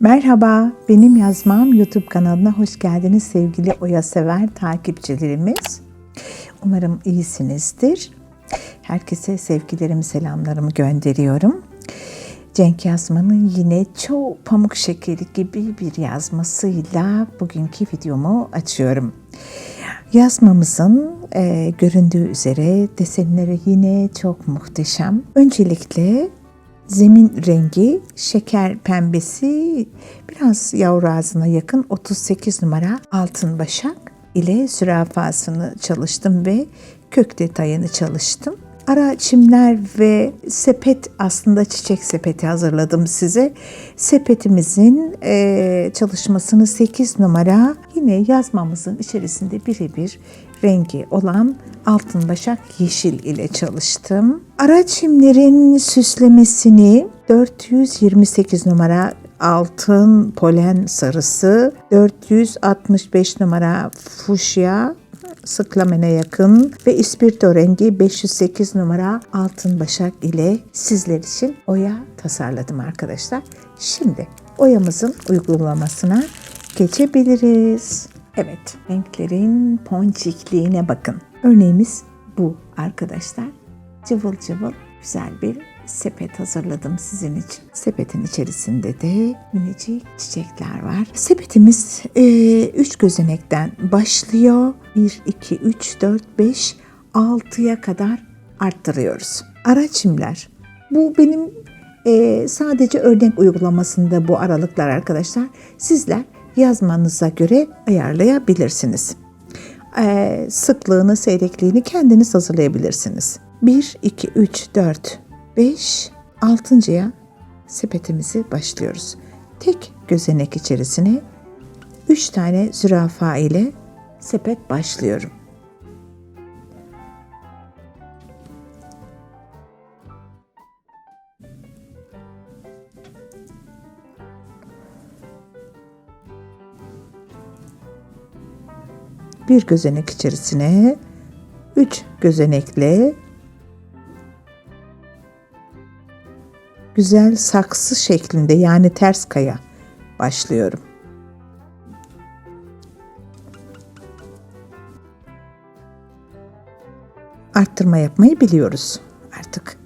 Merhaba, benim yazmam YouTube kanalına hoş geldiniz sevgili Oya Sever takipçilerimiz. Umarım iyisinizdir. Herkese sevgilerimi, selamlarımı gönderiyorum. Cenk Yazman'ın yine çoğu pamuk şekeri gibi bir yazmasıyla bugünkü videomu açıyorum. Yazmamızın e, göründüğü üzere desenleri yine çok muhteşem. Öncelikle zemin rengi şeker pembesi biraz yavru ağzına yakın 38 numara altın başak ile zürafasını çalıştım ve kök detayını çalıştım. Ara çimler ve sepet aslında çiçek sepeti hazırladım size. Sepetimizin e, çalışmasını 8 numara yine yazmamızın içerisinde birebir rengi olan altın başak yeşil ile çalıştım. Ara çimlerin süslemesini 428 numara altın polen sarısı, 465 numara fuşya sıklamene yakın ve ispirto rengi 508 numara altın başak ile sizler için oya tasarladım arkadaşlar. Şimdi oyamızın uygulamasına geçebiliriz. Evet, renklerin ponçikliğine bakın. Örneğimiz bu arkadaşlar. Cıvıl cıvıl güzel bir sepet hazırladım sizin için. Sepetin içerisinde de minicik çiçekler var. Sepetimiz 3 e, gözenekten başlıyor. 1, 2, 3, 4, 5, 6'ya kadar arttırıyoruz. Ara çimler. Bu benim e, sadece örnek uygulamasında bu aralıklar arkadaşlar. Sizler yazmanıza göre ayarlayabilirsiniz. E, sıklığını, seyrekliğini kendiniz hazırlayabilirsiniz. 1, 2, 3, 4, 5, 6.ya sepetimizi başlıyoruz. Tek gözenek içerisine 3 tane zürafa ile sepet başlıyorum. Bir gözenek içerisine 3 gözenekle güzel saksı şeklinde yani ters kaya başlıyorum. Arttırma yapmayı biliyoruz artık.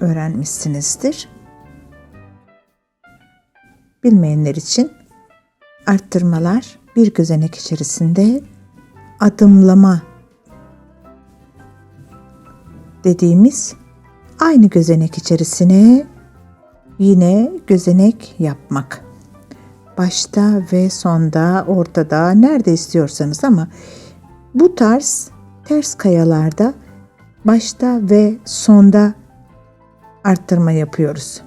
Öğrenmişsinizdir. Bilmeyenler için arttırmalar bir gözenek içerisinde adımlama dediğimiz aynı gözenek içerisine yine gözenek yapmak. Başta ve sonda, ortada, nerede istiyorsanız ama bu tarz ters kayalarda başta ve sonda arttırma yapıyoruz.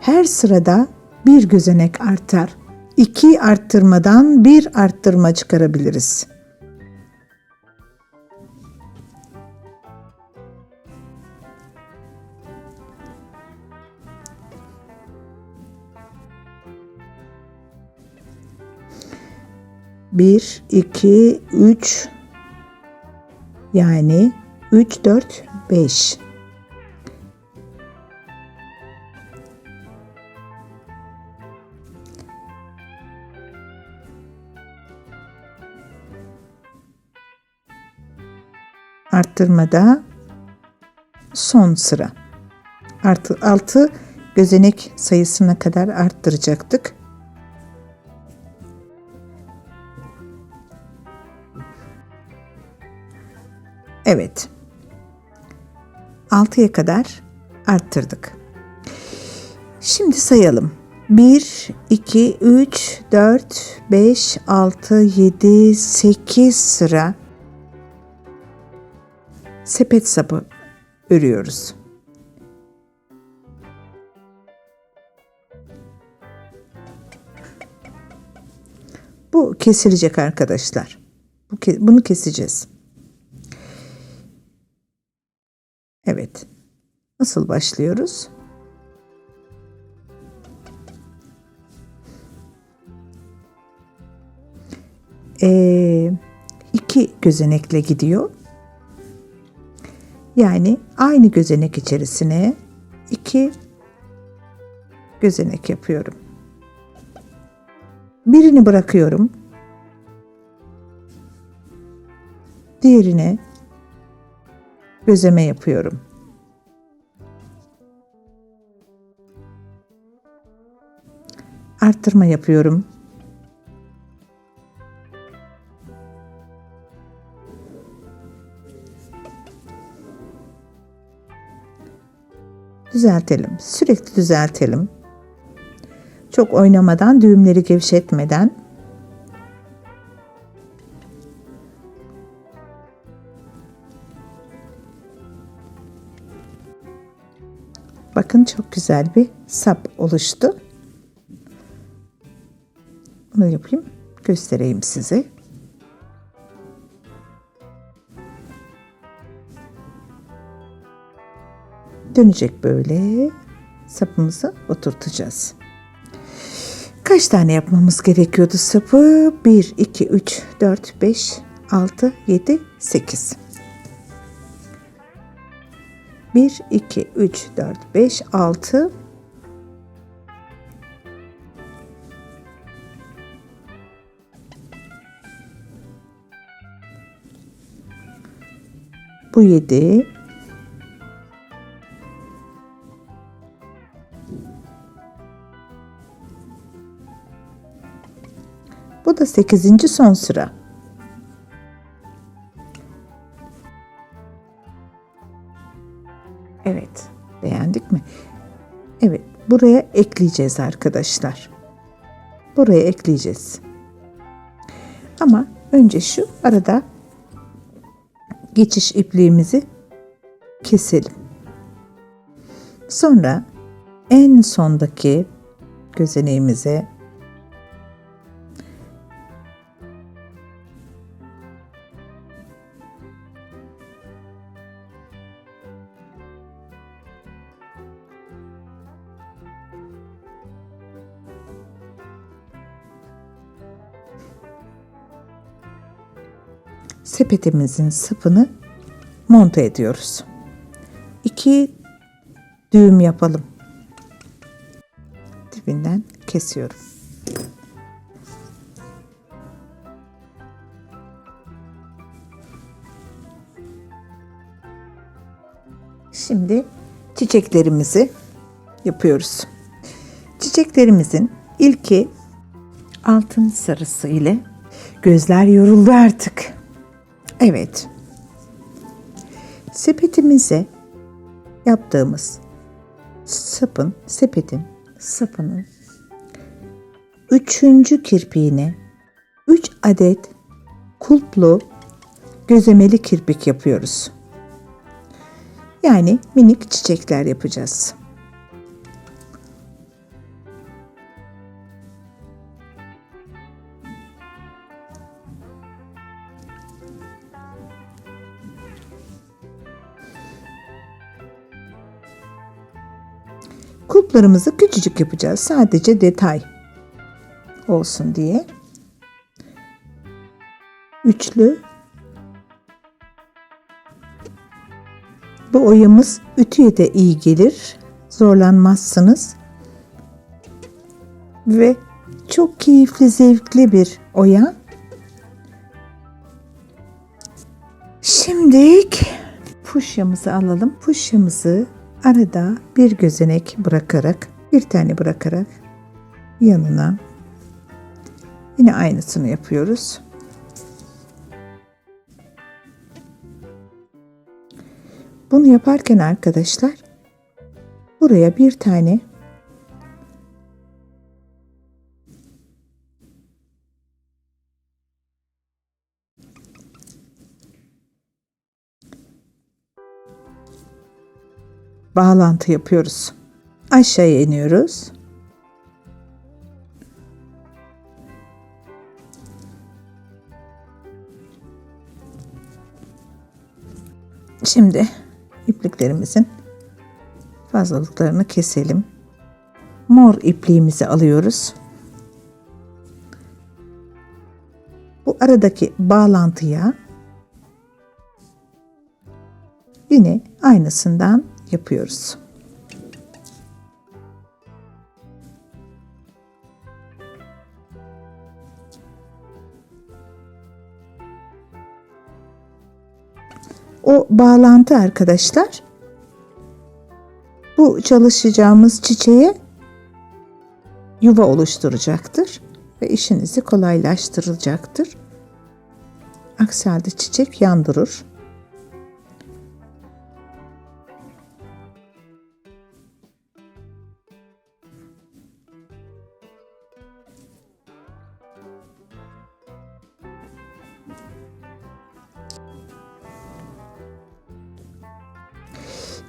Her sırada bir gözenek artar. İki arttırmadan bir arttırma çıkarabiliriz. Bir, iki, üç, yani 3, 4, 5. Arttırmada son sıra. Artı 6 gözenek sayısına kadar arttıracaktık. Evet. 6'ya kadar arttırdık. Şimdi sayalım. 1, 2, 3, 4, 5, 6, 7, 8 sıra sepet sapı örüyoruz. Bu kesilecek arkadaşlar. Bunu keseceğiz. Evet. Nasıl başlıyoruz? Ee, iki gözenekle gidiyor. Yani aynı gözenek içerisine iki gözenek yapıyorum. Birini bırakıyorum. Diğerine gözeme yapıyorum. Arttırma yapıyorum. Düzeltelim. Sürekli düzeltelim. Çok oynamadan, düğümleri gevşetmeden Bakın çok güzel bir sap oluştu. Bunu yapayım, göstereyim size. Dönecek böyle. Sapımızı oturtacağız. Kaç tane yapmamız gerekiyordu sapı? 1, 2, 3, 4, 5, 6, 7, 8. 1, 2, 3, 4, 5, 6. Bu 7. Bu da 8. son sıra. Evet. Beğendik mi? Evet. Buraya ekleyeceğiz arkadaşlar. Buraya ekleyeceğiz. Ama önce şu arada geçiş ipliğimizi keselim. Sonra en sondaki gözeneğimize sepetimizin sapını monte ediyoruz. İki düğüm yapalım. Dibinden kesiyorum. Şimdi çiçeklerimizi yapıyoruz. Çiçeklerimizin ilki altın sarısı ile gözler yoruldu artık. Evet. Sepetimize yaptığımız sapın, sepetin sapının üçüncü kirpiğine üç adet kulplu gözemeli kirpik yapıyoruz. Yani minik çiçekler yapacağız. Kulplarımızı küçücük yapacağız. Sadece detay olsun diye. Üçlü. Bu oyamız ütüye de iyi gelir. Zorlanmazsınız. Ve çok keyifli, zevkli bir oya. Şimdi fuşyamızı alalım. Fuşyamızı arada bir gözenek bırakarak, bir tane bırakarak yanına yine aynısını yapıyoruz. Bunu yaparken arkadaşlar buraya bir tane bağlantı yapıyoruz. Aşağıya iniyoruz. Şimdi ipliklerimizin fazlalıklarını keselim. Mor ipliğimizi alıyoruz. Bu aradaki bağlantıya yine aynısından yapıyoruz. O bağlantı arkadaşlar bu çalışacağımız çiçeğe yuva oluşturacaktır ve işinizi kolaylaştıracaktır. Aksi halde çiçek yandırır.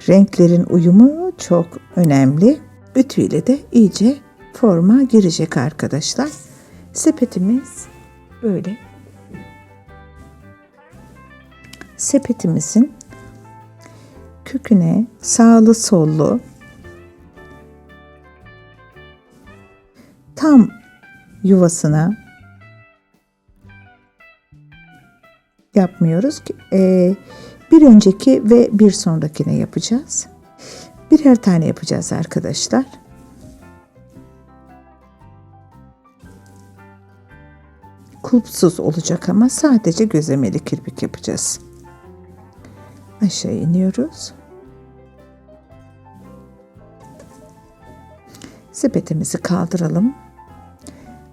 Renklerin uyumu çok önemli. Ütüyle de iyice forma girecek arkadaşlar. Sepetimiz böyle. Sepetimizin köküne sağlı sollu tam yuvasına yapmıyoruz ki ee, bir önceki ve bir sonrakine yapacağız. Birer tane yapacağız arkadaşlar. Kulpsuz olacak ama sadece gözlemeli kirpik yapacağız. Aşağı iniyoruz. Sepetimizi kaldıralım.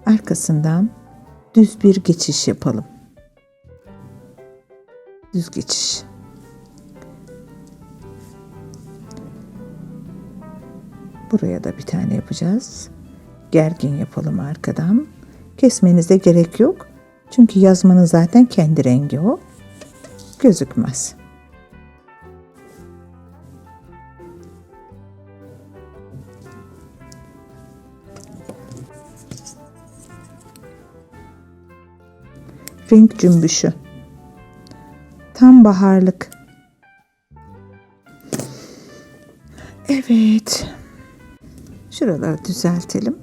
Arkasından düz bir geçiş yapalım. Düz geçiş. Buraya da bir tane yapacağız. Gergin yapalım arkadan. Kesmenize gerek yok. Çünkü yazmanın zaten kendi rengi o. Gözükmez. Renk cümbüşü. Tam baharlık. Evet. Şuraları düzeltelim.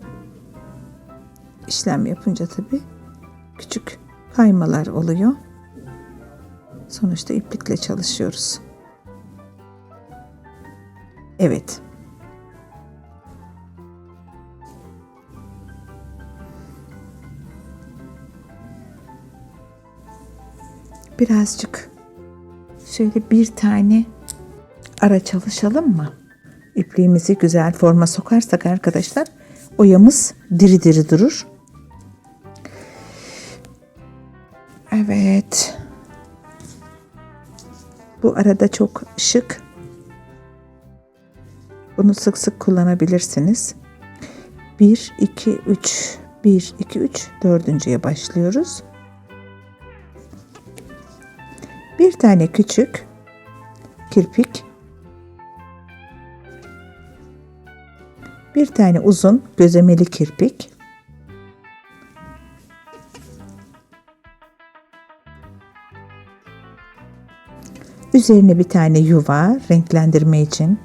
İşlem yapınca tabii küçük kaymalar oluyor. Sonuçta iplikle çalışıyoruz. Evet. Birazcık şöyle bir tane ara çalışalım mı? İpliğimizi güzel forma sokarsak arkadaşlar oyamız diri diri durur. Evet. Bu arada çok şık. Bunu sık sık kullanabilirsiniz. 1, 2, 3, 1, 2, 3, dördüncüye başlıyoruz. Bir tane küçük kirpik bir tane uzun gözemeli kirpik, üzerine bir tane yuva renklendirme için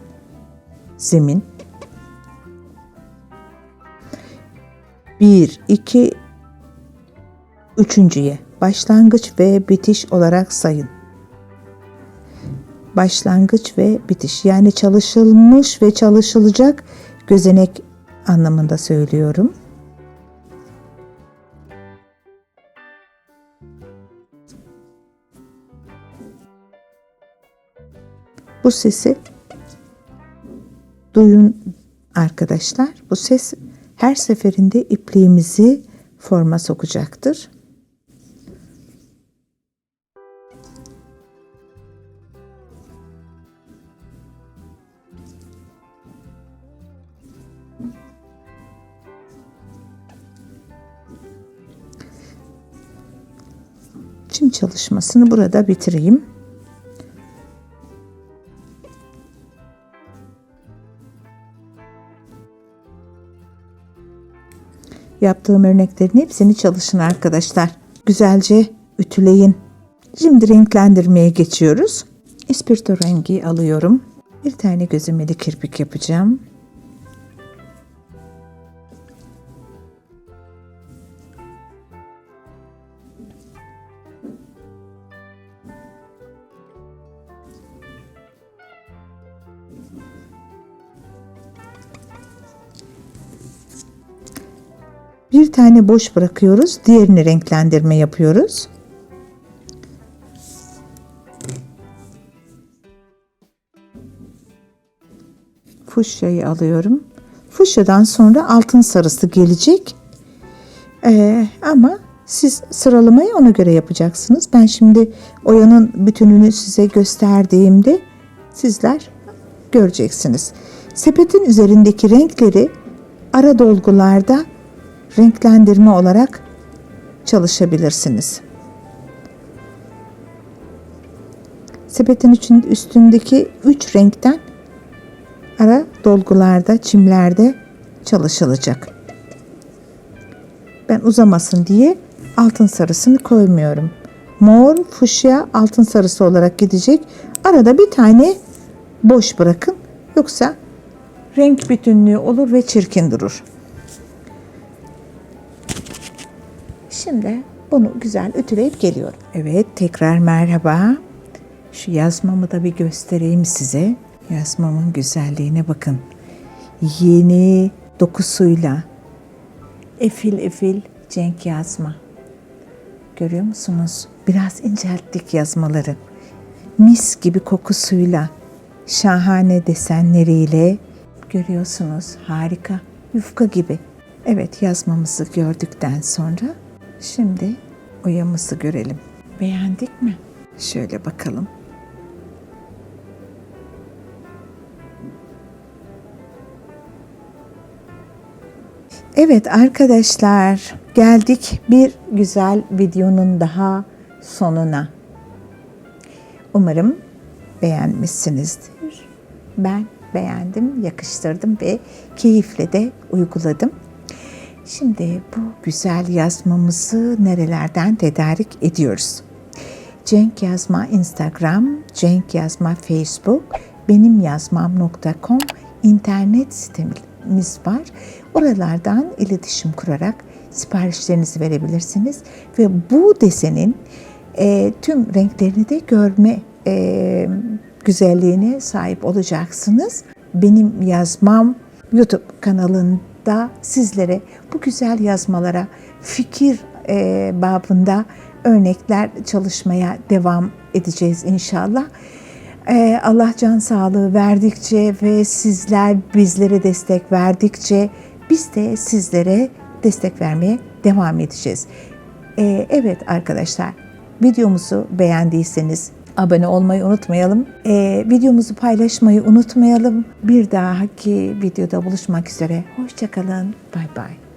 zemin. Bir, iki, üçüncüye başlangıç ve bitiş olarak sayın. Başlangıç ve bitiş yani çalışılmış ve çalışılacak gözenek anlamında söylüyorum. Bu sesi duyun arkadaşlar. Bu ses her seferinde ipliğimizi forma sokacaktır. Çim çalışmasını burada bitireyim. Yaptığım örneklerin hepsini çalışın arkadaşlar. Güzelce ütüleyin. Şimdi renklendirmeye geçiyoruz. İspirto rengi alıyorum. Bir tane gözümeli kirpik yapacağım. Bir tane boş bırakıyoruz. Diğerini renklendirme yapıyoruz. Fuşyayı alıyorum. Fuşyadan sonra altın sarısı gelecek. Ee, ama siz sıralamayı ona göre yapacaksınız. Ben şimdi oyanın bütününü size gösterdiğimde sizler göreceksiniz. Sepetin üzerindeki renkleri ara dolgularda renklendirme olarak çalışabilirsiniz. Sepetin üstündeki üç renkten ara dolgularda, çimlerde çalışılacak. Ben uzamasın diye altın sarısını koymuyorum. Mor, fuşya, altın sarısı olarak gidecek. Arada bir tane boş bırakın. Yoksa renk bütünlüğü olur ve çirkin durur. Şimdi bunu güzel ütüleyip geliyorum. Evet tekrar merhaba. Şu yazmamı da bir göstereyim size. Yazmamın güzelliğine bakın. Yeni dokusuyla efil efil cenk yazma. Görüyor musunuz? Biraz incelttik yazmaları. Mis gibi kokusuyla, şahane desenleriyle görüyorsunuz. Harika. Yufka gibi. Evet yazmamızı gördükten sonra şimdi oyamızı görelim. Beğendik mi? Şöyle bakalım. Evet arkadaşlar geldik bir güzel videonun daha sonuna. Umarım beğenmişsinizdir. Ben beğendim, yakıştırdım ve keyifle de uyguladım. Şimdi bu güzel yazmamızı nerelerden tedarik ediyoruz? Cenk Yazma Instagram, Cenk Yazma Facebook, benimyazmam.com internet sitemiz var. Oralardan iletişim kurarak siparişlerinizi verebilirsiniz ve bu desenin e, tüm renklerini de görme e, güzelliğine sahip olacaksınız. Benim yazmam YouTube kanalında sizlere bu güzel yazmalara fikir e, babında örnekler çalışmaya devam edeceğiz inşallah. Ee, Allah can sağlığı verdikçe ve sizler bizlere destek verdikçe biz de sizlere destek vermeye devam edeceğiz. Ee, evet arkadaşlar videomuzu beğendiyseniz abone olmayı unutmayalım. Ee, videomuzu paylaşmayı unutmayalım. Bir dahaki videoda buluşmak üzere. Hoşçakalın. Bay bay.